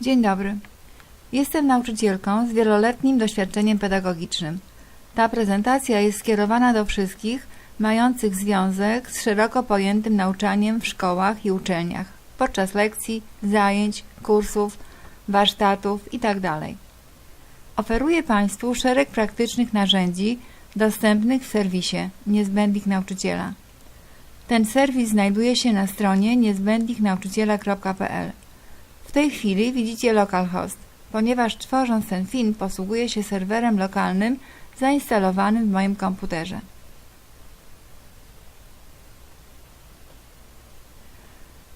Dzień dobry. Jestem nauczycielką z wieloletnim doświadczeniem pedagogicznym. Ta prezentacja jest skierowana do wszystkich mających związek z szeroko pojętym nauczaniem w szkołach i uczelniach podczas lekcji, zajęć, kursów, warsztatów itd. Oferuję Państwu szereg praktycznych narzędzi dostępnych w serwisie Niezbędnik Nauczyciela. Ten serwis znajduje się na stronie niezbędniknauczyciela.pl. Tej chwili widzicie localhost, ponieważ tworząc ten film posługuję się serwerem lokalnym zainstalowanym w moim komputerze.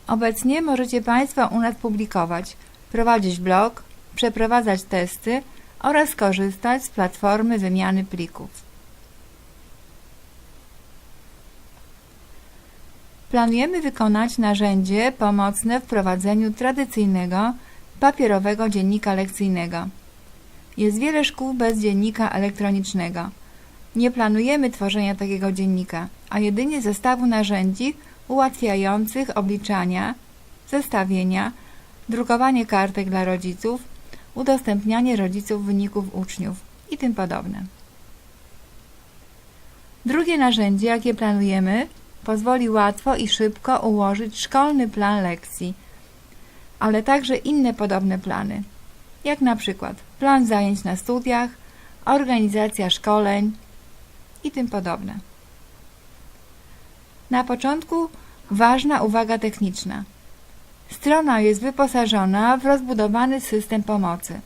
Obecnie możecie Państwo u nas publikować, prowadzić blog, przeprowadzać testy oraz korzystać z platformy wymiany plików. Planujemy wykonać narzędzie pomocne w prowadzeniu tradycyjnego, papierowego dziennika lekcyjnego. Jest wiele szkół bez dziennika elektronicznego. Nie planujemy tworzenia takiego dziennika, a jedynie zestawu narzędzi ułatwiających obliczania, zestawienia, drukowanie kartek dla rodziców, udostępnianie rodziców wyników uczniów i tym podobne. Drugie narzędzie, jakie planujemy, pozwoli łatwo i szybko ułożyć szkolny plan lekcji, ale także inne podobne plany, jak na przykład plan zajęć na studiach, organizacja szkoleń i tym podobne. Na początku ważna uwaga techniczna. Strona jest wyposażona w rozbudowany system pomocy.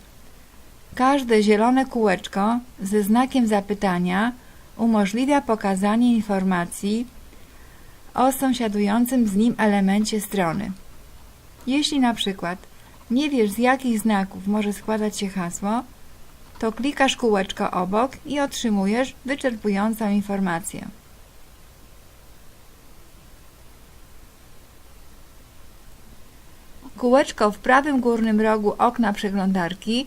Każde zielone kółeczko ze znakiem zapytania umożliwia pokazanie informacji o sąsiadującym z nim elemencie strony. Jeśli na przykład nie wiesz z jakich znaków może składać się hasło, to klikasz kółeczko obok i otrzymujesz wyczerpującą informację. Kółeczko w prawym górnym rogu okna przeglądarki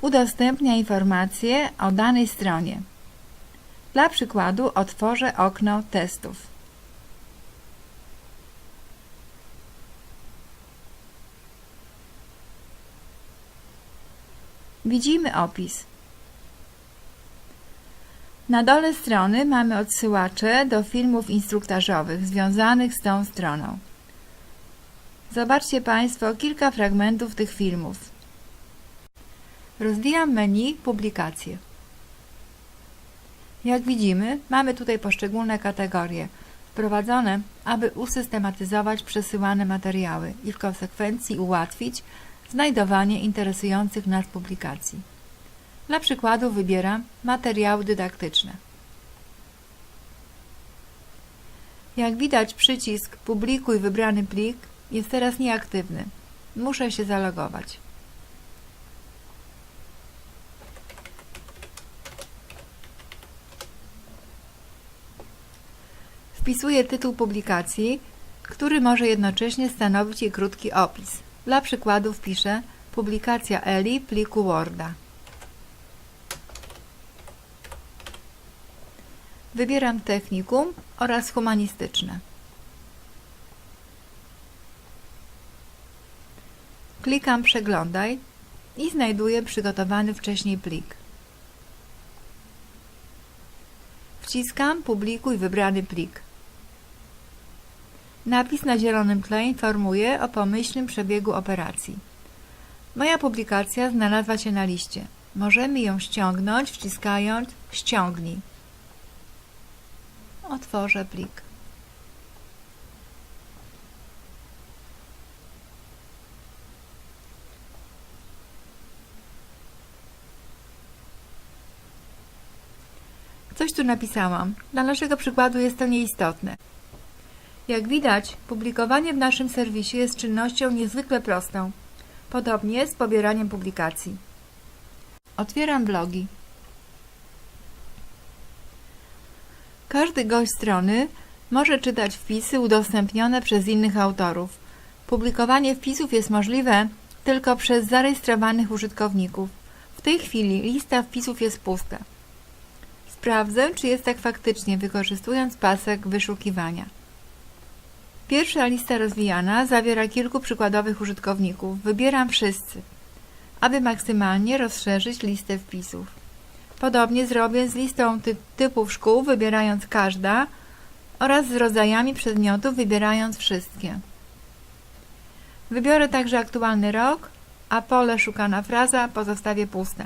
udostępnia informacje o danej stronie. Dla przykładu otworzę okno testów. Widzimy opis. Na dole strony mamy odsyłacze do filmów instruktażowych związanych z tą stroną. Zobaczcie Państwo kilka fragmentów tych filmów. Rozwijam menu Publikacje. Jak widzimy, mamy tutaj poszczególne kategorie wprowadzone, aby usystematyzować przesyłane materiały i w konsekwencji ułatwić znajdowanie interesujących nas publikacji. Dla przykładu wybieram materiały dydaktyczne. Jak widać przycisk Publikuj wybrany plik jest teraz nieaktywny. Muszę się zalogować. Wpisuję tytuł publikacji, który może jednocześnie stanowić jej krótki opis. Dla przykładu wpiszę publikacja Eli pliku Worda. Wybieram technikum oraz humanistyczne. Klikam Przeglądaj i znajduję przygotowany wcześniej plik. Wciskam Publikuj wybrany plik. Napis na zielonym tle informuje o pomyślnym przebiegu operacji. Moja publikacja znalazła się na liście. Możemy ją ściągnąć wciskając Ściągnij. Otworzę plik. Coś tu napisałam. Dla naszego przykładu jest to nieistotne. Jak widać, publikowanie w naszym serwisie jest czynnością niezwykle prostą. Podobnie z pobieraniem publikacji. Otwieram blogi. Każdy gość strony może czytać wpisy udostępnione przez innych autorów. Publikowanie wpisów jest możliwe tylko przez zarejestrowanych użytkowników. W tej chwili lista wpisów jest pusta. Sprawdzę, czy jest tak faktycznie, wykorzystując pasek wyszukiwania. Pierwsza lista rozwijana zawiera kilku przykładowych użytkowników. Wybieram wszyscy, aby maksymalnie rozszerzyć listę wpisów. Podobnie zrobię z listą ty typów szkół, wybierając każda oraz z rodzajami przedmiotów, wybierając wszystkie. Wybiorę także aktualny rok, a pole szukana fraza pozostawię puste.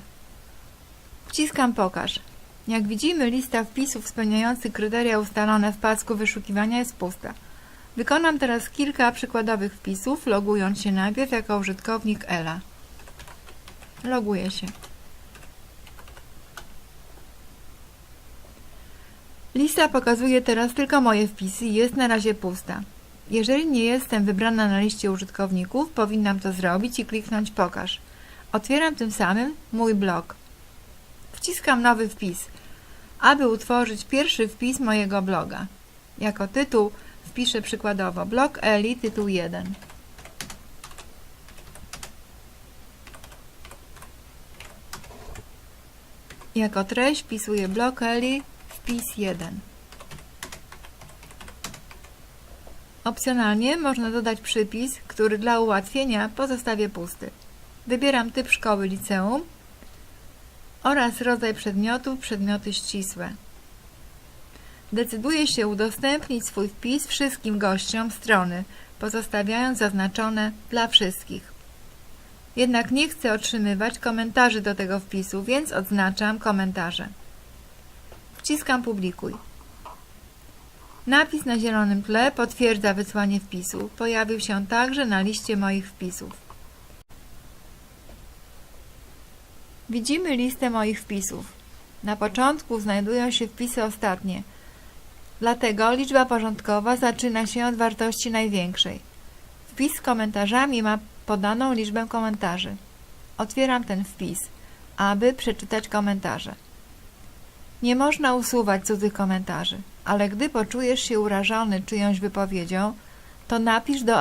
Wciskam Pokaż. Jak widzimy, lista wpisów spełniających kryteria ustalone w pasku wyszukiwania jest pusta. Wykonam teraz kilka przykładowych wpisów, logując się najpierw jako użytkownik Ela. Loguję się. Lista pokazuje teraz tylko moje wpisy i jest na razie pusta. Jeżeli nie jestem wybrana na liście użytkowników, powinnam to zrobić i kliknąć Pokaż. Otwieram tym samym mój blog. Wciskam nowy wpis, aby utworzyć pierwszy wpis mojego bloga. Jako tytuł wpiszę przykładowo blog Eli tytuł 1. Jako treść wpisuję blog Eli wpis 1. Opcjonalnie można dodać przypis, który dla ułatwienia pozostawię pusty. Wybieram typ szkoły liceum oraz rodzaj przedmiotów przedmioty ścisłe. Decyduję się udostępnić swój wpis wszystkim gościom strony, pozostawiając zaznaczone dla wszystkich. Jednak nie chcę otrzymywać komentarzy do tego wpisu, więc odznaczam komentarze. Wciskam publikuj. Napis na zielonym tle potwierdza wysłanie wpisu. Pojawił się także na liście moich wpisów. Widzimy listę moich wpisów. Na początku znajdują się wpisy ostatnie. Dlatego liczba porządkowa zaczyna się od wartości największej. Wpis z komentarzami ma podaną liczbę komentarzy. Otwieram ten wpis, aby przeczytać komentarze. Nie można usuwać cudzych komentarzy, ale gdy poczujesz się urażony czyjąś wypowiedzią, to napisz do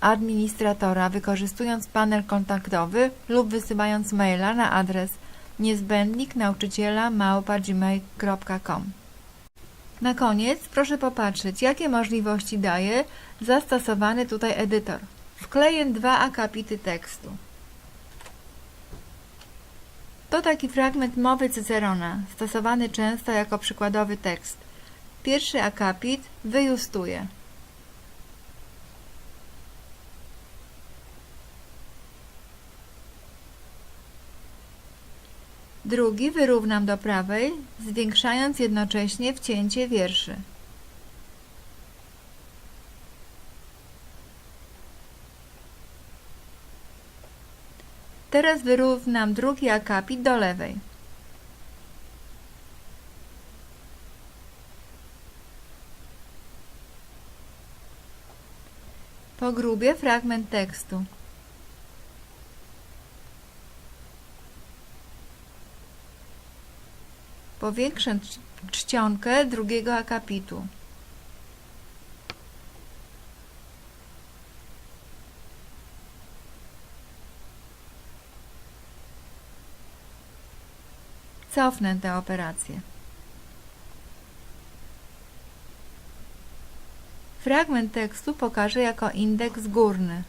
administratora wykorzystując panel kontaktowy lub wysyłając maila na adres niezbędniknauczyciela.gmail.com Na koniec proszę popatrzeć, jakie możliwości daje zastosowany tutaj edytor. Wkleję dwa akapity tekstu. To taki fragment mowy Cycerona, stosowany często jako przykładowy tekst. Pierwszy akapit wyjustuje. Drugi wyrównam do prawej, zwiększając jednocześnie wcięcie wierszy. Teraz wyrównam drugi akapit do lewej. Pogrubię fragment tekstu. Powiększę czcionkę drugiego akapitu. Cofnę tę operację. Fragment tekstu pokażę jako indeks górny.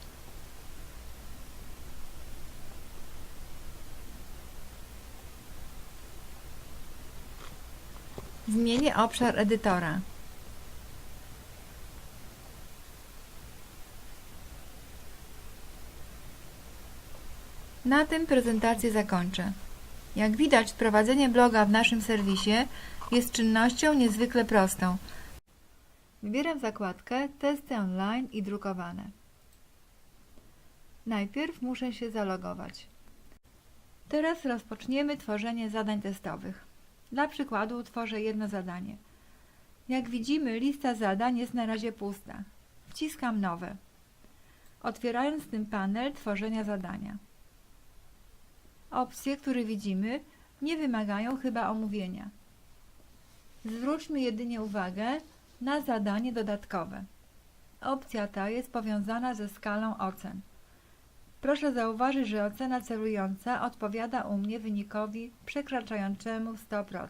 Zmienię obszar edytora. Na tym prezentację zakończę. Jak widać, prowadzenie bloga w naszym serwisie jest czynnością niezwykle prostą. Wybieram zakładkę Testy online i drukowane. Najpierw muszę się zalogować. Teraz rozpoczniemy tworzenie zadań testowych. Dla przykładu utworzę jedno zadanie. Jak widzimy, lista zadań jest na razie pusta. Wciskam Nowe. Otwierając tym panel tworzenia zadania. Opcje, które widzimy, nie wymagają chyba omówienia. Zwróćmy jedynie uwagę na zadanie dodatkowe. Opcja ta jest powiązana ze skalą ocen. Proszę zauważyć, że ocena celująca odpowiada u mnie wynikowi przekraczającemu 100%.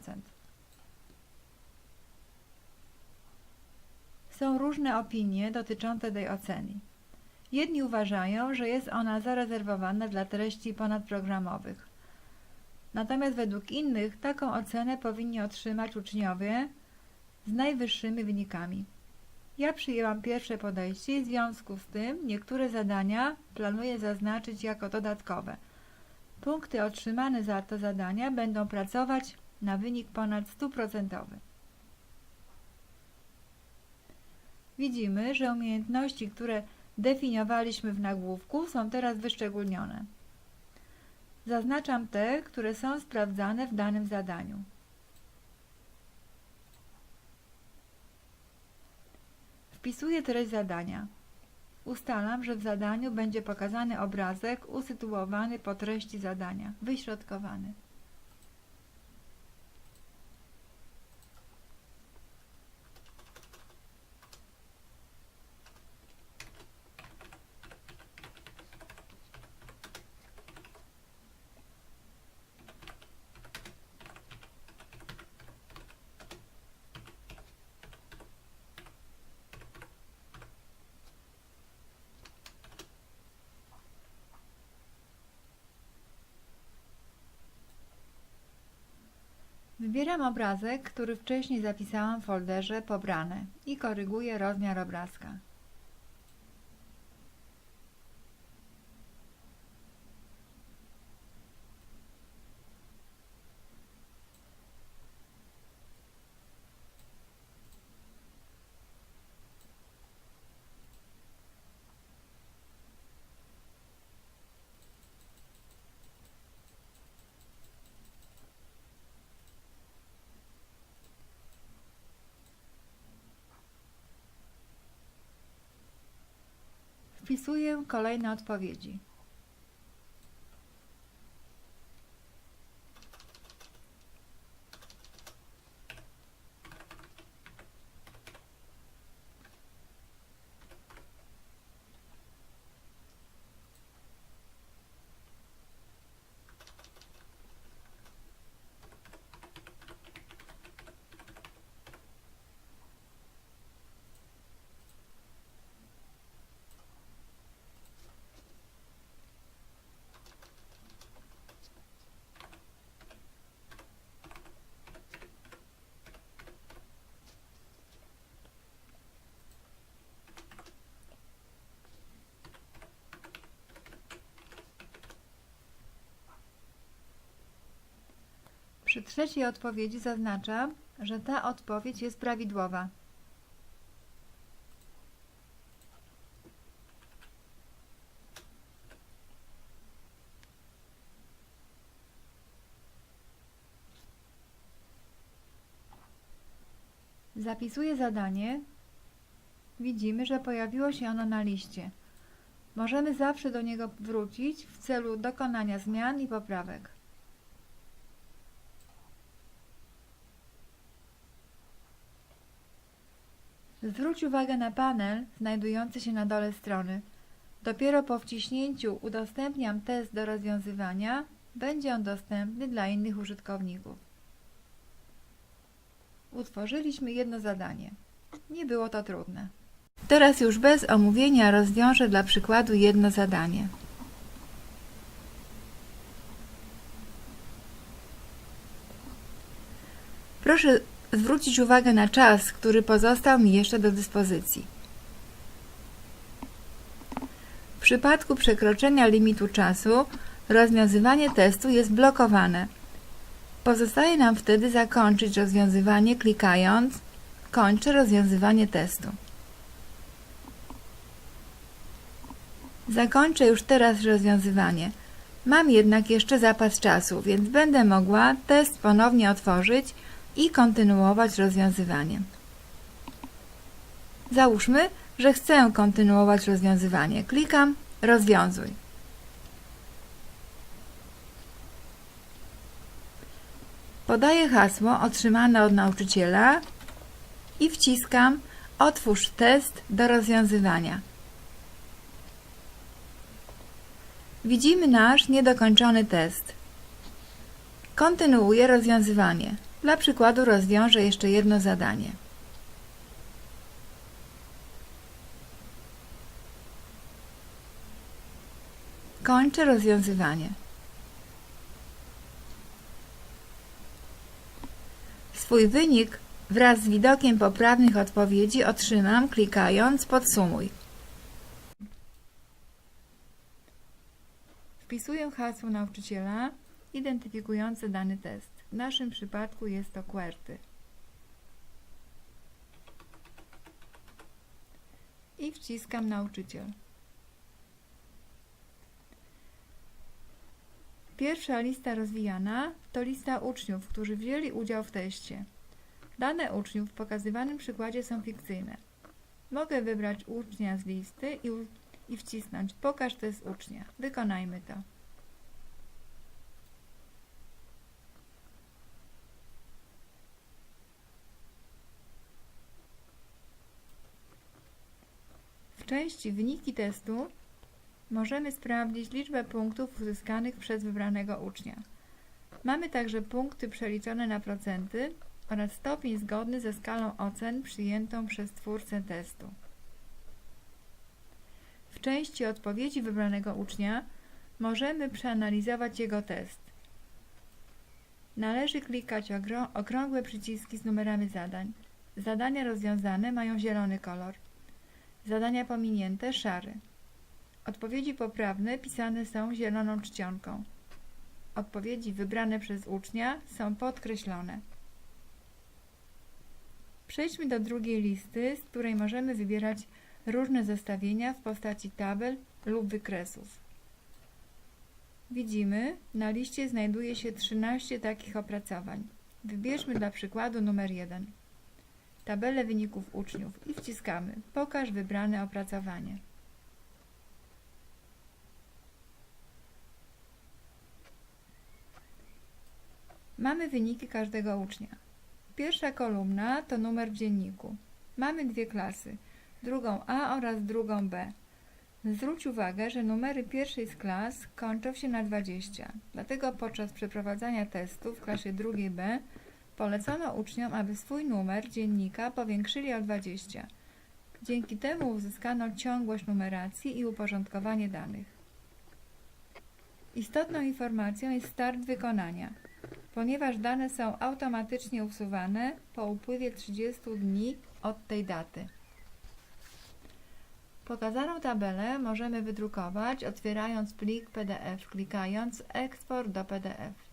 Są różne opinie dotyczące tej oceny. Jedni uważają, że jest ona zarezerwowana dla treści ponadprogramowych. Natomiast według innych taką ocenę powinni otrzymać uczniowie z najwyższymi wynikami. Ja przyjęłam pierwsze podejście i w związku z tym niektóre zadania planuję zaznaczyć jako dodatkowe. Punkty otrzymane za to zadania będą pracować na wynik ponad 100%. Widzimy, że umiejętności, które definiowaliśmy w nagłówku są teraz wyszczególnione. Zaznaczam te, które są sprawdzane w danym zadaniu. Wpisuję treść zadania. Ustalam, że w zadaniu będzie pokazany obrazek usytuowany po treści zadania, wyśrodkowany. Wybieram obrazek, który wcześniej zapisałam w folderze pobrane i koryguję rozmiar obrazka. Kolejne odpowiedzi. Przy trzeciej odpowiedzi zaznaczam, że ta odpowiedź jest prawidłowa. Zapisuję zadanie. Widzimy, że pojawiło się ono na liście. Możemy zawsze do niego wrócić w celu dokonania zmian i poprawek. Zwróć uwagę na panel znajdujący się na dole strony. Dopiero po wciśnięciu Udostępniam test do rozwiązywania będzie on dostępny dla innych użytkowników. Utworzyliśmy jedno zadanie. Nie było to trudne. Teraz już bez omówienia rozwiążę dla przykładu jedno zadanie. Proszę zwrócić uwagę na czas, który pozostał mi jeszcze do dyspozycji. W przypadku przekroczenia limitu czasu rozwiązywanie testu jest blokowane. Pozostaje nam wtedy zakończyć rozwiązywanie klikając Kończę rozwiązywanie testu. Zakończę już teraz rozwiązywanie. Mam jednak jeszcze zapas czasu, więc będę mogła test ponownie otworzyć i kontynuować rozwiązywanie. Załóżmy, że chcę kontynuować rozwiązywanie. Klikam Rozwiązuj. Podaję hasło otrzymane od nauczyciela i wciskam Otwórz test do rozwiązywania. Widzimy nasz niedokończony test. Kontynuuję rozwiązywanie. Dla przykładu rozwiążę jeszcze jedno zadanie. Kończę rozwiązywanie. Swój wynik wraz z widokiem poprawnych odpowiedzi otrzymam klikając Podsumuj. Wpisuję hasło nauczyciela identyfikujące dany test. W naszym przypadku jest to QWERTY. I wciskam nauczyciel. Pierwsza lista rozwijana to lista uczniów, którzy wzięli udział w teście. Dane uczniów w pokazywanym przykładzie są fikcyjne. Mogę wybrać ucznia z listy i, i wcisnąć Pokaż test ucznia. Wykonajmy to. W części Wyniki testu możemy sprawdzić liczbę punktów uzyskanych przez wybranego ucznia. Mamy także punkty przeliczone na procenty oraz stopień zgodny ze skalą ocen przyjętą przez twórcę testu. W części odpowiedzi wybranego ucznia możemy przeanalizować jego test. Należy klikać okrą- okrągłe przyciski z numerami zadań. Zadania rozwiązane mają zielony kolor. Zadania pominięte szary. Odpowiedzi poprawne pisane są zieloną czcionką. Odpowiedzi wybrane przez ucznia są podkreślone. Przejdźmy do drugiej listy, z której możemy wybierać różne zestawienia w postaci tabel lub wykresów. Widzimy, na liście znajduje się 13 takich opracowań. Wybierzmy dla przykładu numer 1. Tabelę wyników uczniów i wciskamy Pokaż wybrane opracowanie. Mamy wyniki każdego ucznia. Pierwsza kolumna to numer w dzienniku. Mamy dwie klasy, drugą A oraz drugą B. Zwróć uwagę, że numery pierwszej z klas kończą się na 20. Dlatego podczas przeprowadzania testu w klasie drugiej B polecono uczniom, aby swój numer dziennika powiększyli o 20. Dzięki temu uzyskano ciągłość numeracji i uporządkowanie danych. Istotną informacją jest start wykonania, ponieważ dane są automatycznie usuwane po upływie 30 dni od tej daty. Pokazaną tabelę możemy wydrukować otwierając plik PDF, klikając Eksport do PDF.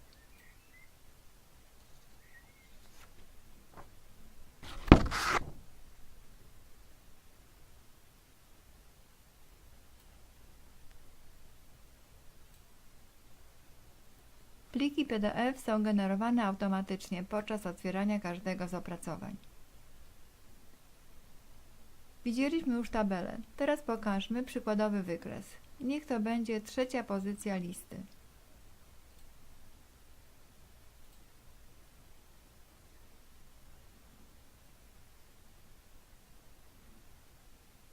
Pliki PDF są generowane automatycznie podczas otwierania każdego z opracowań. Widzieliśmy już tabelę. Teraz pokażmy przykładowy wykres. Niech to będzie trzecia pozycja listy.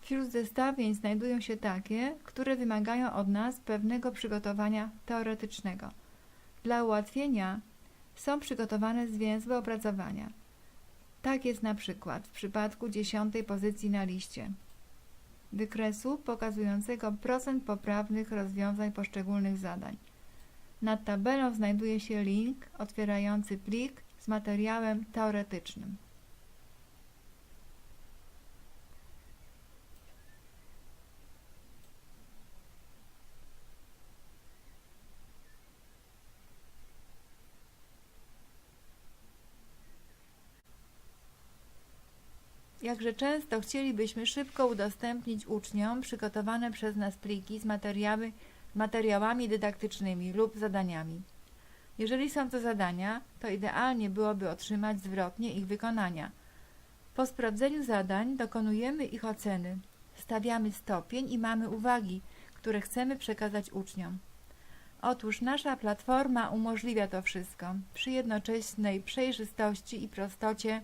Wśród zestawień znajdują się takie, które wymagają od nas pewnego przygotowania teoretycznego. Dla ułatwienia są przygotowane zwięzłe opracowania. Tak jest na przykład w przypadku dziesiątej pozycji na liście wykresu pokazującego procent poprawnych rozwiązań poszczególnych zadań. Nad tabelą znajduje się link otwierający plik z materiałem teoretycznym. Jakże często chcielibyśmy szybko udostępnić uczniom przygotowane przez nas pliki z materiały, materiałami dydaktycznymi lub zadaniami. Jeżeli są to zadania, to idealnie byłoby otrzymać zwrotnie ich wykonania. Po sprawdzeniu zadań dokonujemy ich oceny, stawiamy stopień i mamy uwagi, które chcemy przekazać uczniom. Otóż nasza platforma umożliwia to wszystko przy jednoczesnej przejrzystości i prostocie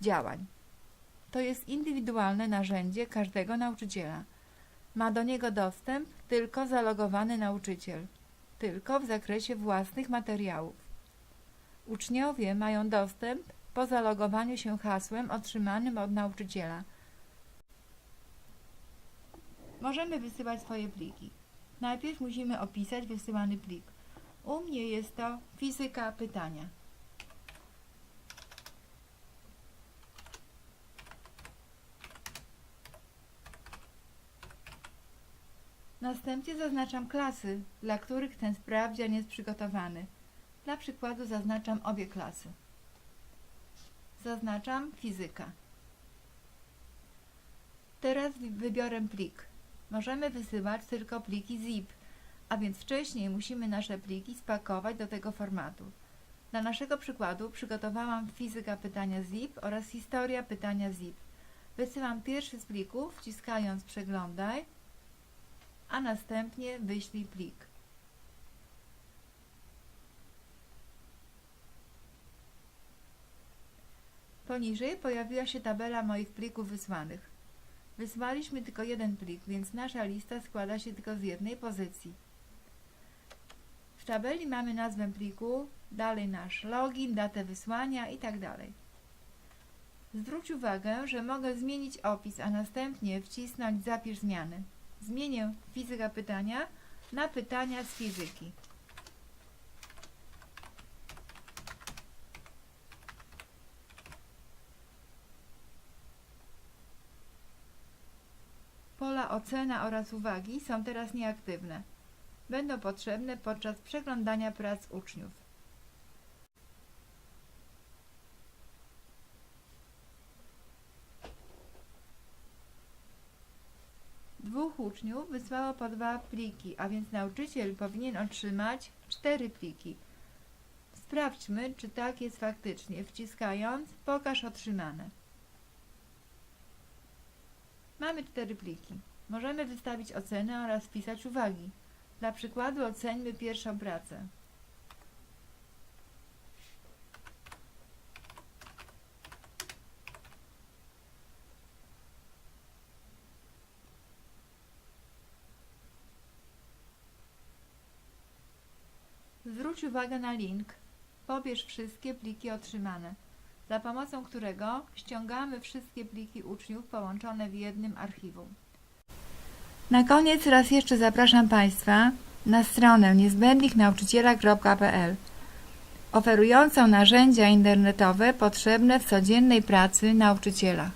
działań. To jest indywidualne narzędzie każdego nauczyciela. Ma do niego dostęp tylko zalogowany nauczyciel, tylko w zakresie własnych materiałów. Uczniowie mają dostęp po zalogowaniu się hasłem otrzymanym od nauczyciela. Możemy wysyłać swoje pliki. Najpierw musimy opisać wysyłany plik. U mnie jest to fizyka pytania. Następnie zaznaczam klasy, dla których ten sprawdzian jest przygotowany. Dla przykładu zaznaczam obie klasy. Zaznaczam fizyka. Teraz wybiorę plik. Możemy wysyłać tylko pliki zip, a więc wcześniej musimy nasze pliki spakować do tego formatu. Dla naszego przykładu przygotowałam fizyka pytania zip oraz historia pytania zip. Wysyłam pierwszy z plików, wciskając przeglądaj, a następnie wyślij plik. Poniżej pojawiła się tabela moich plików wysłanych. Wysłaliśmy tylko jeden plik, więc nasza lista składa się tylko z jednej pozycji. W tabeli mamy nazwę pliku, dalej nasz login, datę wysłania itd. Zwróć uwagę, że mogę zmienić opis, a następnie wcisnąć zapisz zmiany. Zmienię fizyka pytania na pytania z fizyki. Pola ocena oraz uwagi są teraz nieaktywne. Będą potrzebne podczas przeglądania prac uczniów. Uczniów wysłało po dwa pliki, a więc nauczyciel powinien otrzymać cztery pliki. Sprawdźmy, czy tak jest faktycznie, wciskając Pokaż otrzymane. Mamy cztery pliki. Możemy wystawić ocenę oraz wpisać uwagi. Dla przykładu oceńmy pierwszą pracę. Zwróć uwagę na link. Pobierz wszystkie pliki otrzymane, za pomocą którego ściągamy wszystkie pliki uczniów połączone w jednym archiwum. Na koniec raz jeszcze zapraszam Państwa na stronę niezbędnichnauczyciela.pl oferującą narzędzia internetowe potrzebne w codziennej pracy nauczyciela.